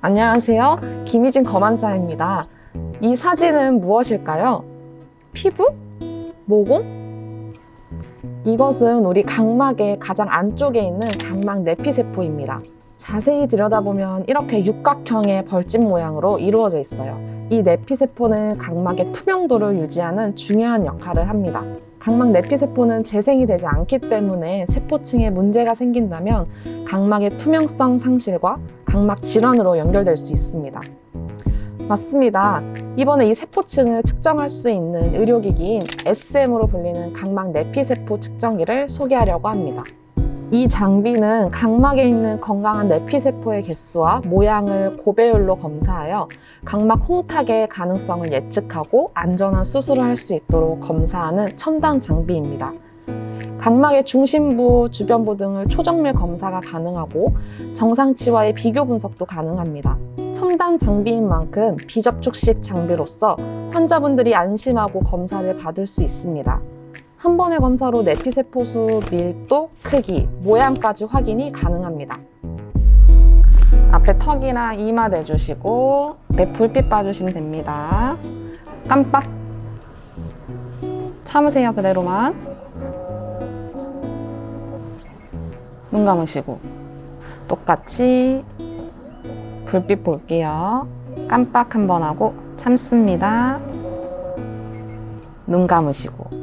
안녕하세요. 김희진 검안사입니다. 이 사진은 무엇일까요? 피부? 모공? 이것은 우리 각막의 가장 안쪽에 있는 각막 내피세포입니다. 자세히 들여다보면 이렇게 육각형의 벌집 모양으로 이루어져 있어요. 이 내피세포는 각막의 투명도를 유지하는 중요한 역할을 합니다. 각막 내피세포는 재생이 되지 않기 때문에 세포층에 문제가 생긴다면 각막의 투명성 상실과 각막 질환으로 연결될 수 있습니다. 맞습니다. 이번에 이 세포층을 측정할 수 있는 의료기기인 SM으로 불리는 각막 내피세포 측정기를 소개하려고 합니다. 이 장비는 각막에 있는 건강한 내피세포의 개수와 모양을 고배율로 검사하여 각막 홍탁의 가능성을 예측하고 안전한 수술을 할 수 있도록 검사하는 첨단 장비입니다. 각막의 중심부, 주변부 등을 초정밀 검사가 가능하고 정상치와의 비교 분석도 가능합니다. 첨단 장비인 만큼 비접촉식 장비로서 환자분들이 안심하고 검사를 받을 수 있습니다. 한 번의 검사로 내피세포 수, 밀도, 크기, 모양까지 확인이 가능합니다. 앞에 턱이랑 이마 대주시고 앞에 불빛 봐주시면 됩니다. 깜빡 참으세요 그대로만 눈 감으시고 똑같이 불빛 볼게요. 깜빡 한번 하고 참습니다. 눈 감으시고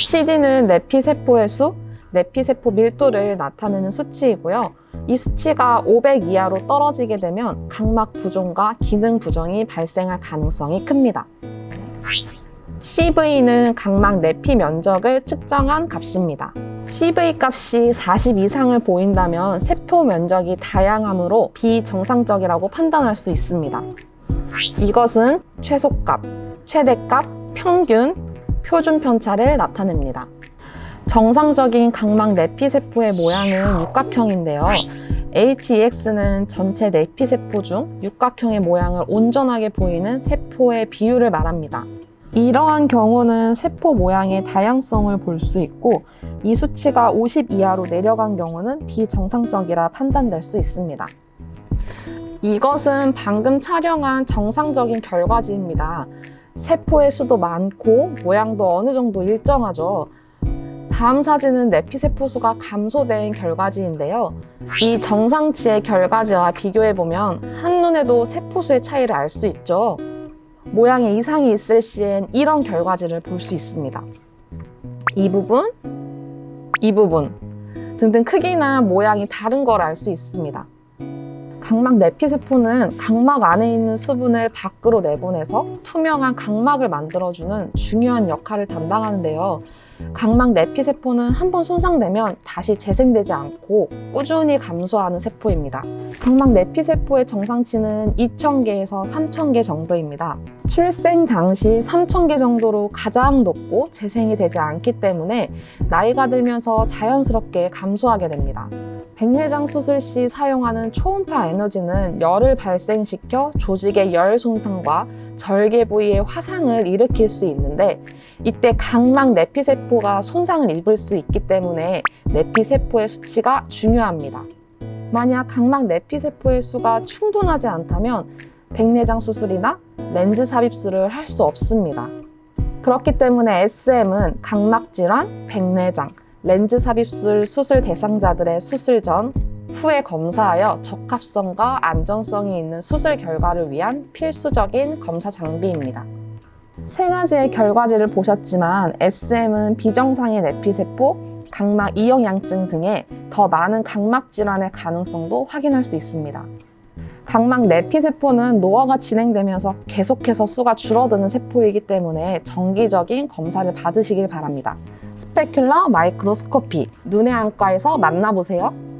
CD는 내피세포의 수, 내피세포 밀도를 나타내는 수치이고요. 이 수치가 500 이하로 떨어지게 되면 각막 부종과 기능 부종이 발생할 가능성이 큽니다. CV는 각막 내피 면적을 측정한 값입니다. CV 값이 40 이상을 보인다면 세포 면적이 다양하므로 비정상적이라고 판단할 수 있습니다. 이것은 최소값, 최대값, 평균, 표준 편차를 나타냅니다. 정상적인 각막 내피세포의 모양은 육각형인데요. HEX는 전체 내피세포 중 육각형의 모양을 온전하게 보이는 세포의 비율을 말합니다. 이러한 경우는 세포 모양의 다양성을 볼 수 있고 이 수치가 50 이하로 내려간 경우는 비정상적이라 판단될 수 있습니다. 이것은 방금 촬영한 정상적인 결과지입니다. 세포의 수도 많고 모양도 어느 정도 일정하죠. 다음 사진은 내피세포 수가 감소된 결과지인데요. 이 정상치의 결과지와 비교해보면 한눈에도 세포 수의 차이를 알 수 있죠. 모양에 이상이 있을 시엔 이런 결과지를 볼 수 있습니다. 이 부분, 이 부분 등등 크기나 모양이 다른 걸 알 수 있습니다. 각막 내피세포는 각막 안에 있는 수분을 밖으로 내보내서 투명한 각막을 만들어주는 중요한 역할을 담당하는데요. 각막 내피 세포는 한 번 손상되면 다시 재생되지 않고 꾸준히 감소하는 세포입니다. 각막 내피 세포의 정상치는 2,000개에서 3,000개 정도입니다. 출생 당시 3,000개 정도로 가장 높고 재생이 되지 않기 때문에 나이가 들면서 자연스럽게 감소하게 됩니다. 백내장 수술 시 사용하는 초음파 에너지는 열을 발생시켜 조직의 열 손상과 절개 부위의 화상을 일으킬 수 있는데 이때 각막 내피세포가 손상을 입을 수 있기 때문에 내피세포의 수치가 중요합니다. 만약 각막 내피세포의 수가 충분하지 않다면 백내장 수술이나 렌즈 삽입술을 할 수 없습니다. 그렇기 때문에 SM은 각막 질환, 백내장, 렌즈 삽입술 수술 대상자들의 수술 전, 후에 검사하여 적합성과 안전성이 있는 수술 결과를 위한 필수적인 검사 장비입니다. 세 가지의 결과지를 보셨지만 SM은 비정상의 내피세포, 각막 이형양증 등의 더 많은 각막 질환의 가능성도 확인할 수 있습니다. 각막 내피 세포는 노화가 진행되면서 계속해서 수가 줄어드는 세포이기 때문에 정기적인 검사를 받으시길 바랍니다. 스페큘러 마이크로스코피 눈의 안과에서 만나보세요.